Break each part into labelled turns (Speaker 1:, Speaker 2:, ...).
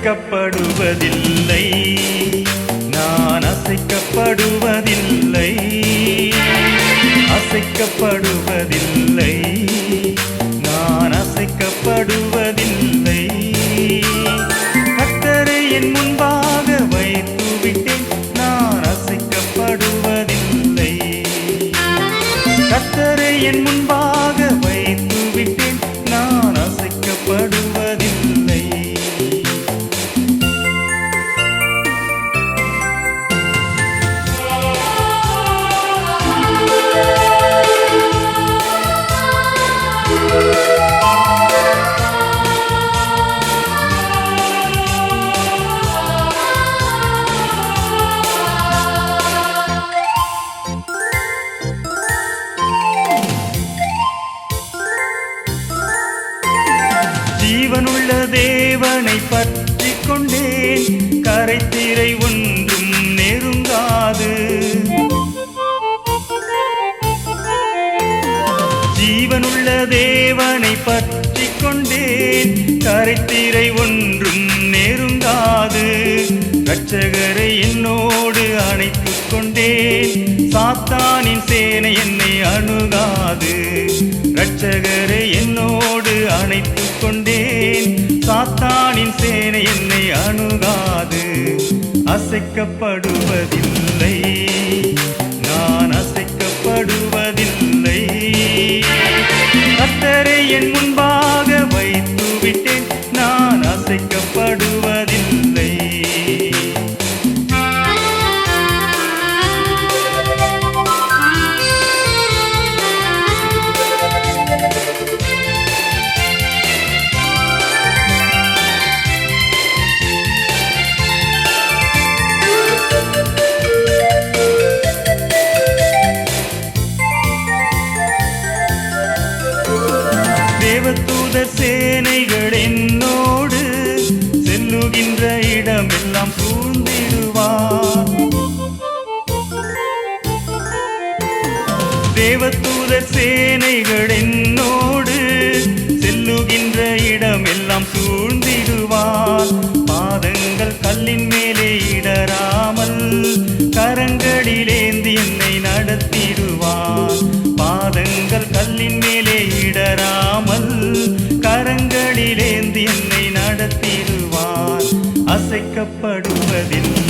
Speaker 1: அசைக்கப்படுவதில்லை. நான் அசைக்கப்படுவதில்லை. அசைக்கப்படுவதில்லை. நான் அசைக்கப்படுவதில்லை. கத்தரை என் முன்பாக வைத்துவிட்டேன். நான் அசைக்கப்படுவதில்லை. கத்தரை என் முன் ஜீவனுள்ள தேவனை பற்றி கொண்டேன். கரைத்திரை ஒன்றும் நெருங்காது. ஜீவனுள்ள தேவனை பற்றி கொண்டேன். கரைத்திரை ஒன்றும் நெருங்காது. கட்சகரை என்னோடு அணைத்துக் கொண்டேன். சாத்தானின் சேனை என்னை அணுகாது. கட்சகரை என்னோடு அணைத்து கொண்டேன். சாத்தானின் சேனை என்னை அணுகாது. அசைக்கப்படுவதில்லை. சேனைகள் என்னோடு செல்லுகின்ற இடமெல்லாம் சூழ்ந்திடுவார். தேவதூத சேனைகள் என்னோடு கரங்களிலேந்தி என்னை நடத்திடுவார். அசைக்கப்படுவதில்லை.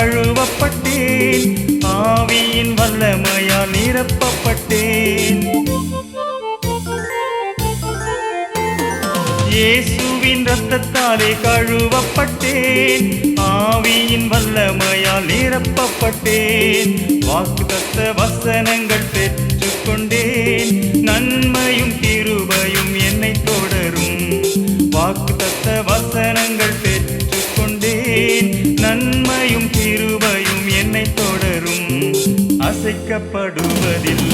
Speaker 1: கழுவப்பட்டேன். ஆவியின் வல்லமையால் நிரப்பப்பட்டேன். இயேசுவின் ரத்தத்தாலே கழுவப்பட்டேன். ஆவியின் வல்லமையால் நிரப்பப்பட்டேன். வாக்கு தத்த வசனங்கள் கஷ்டப்படுவதில்லை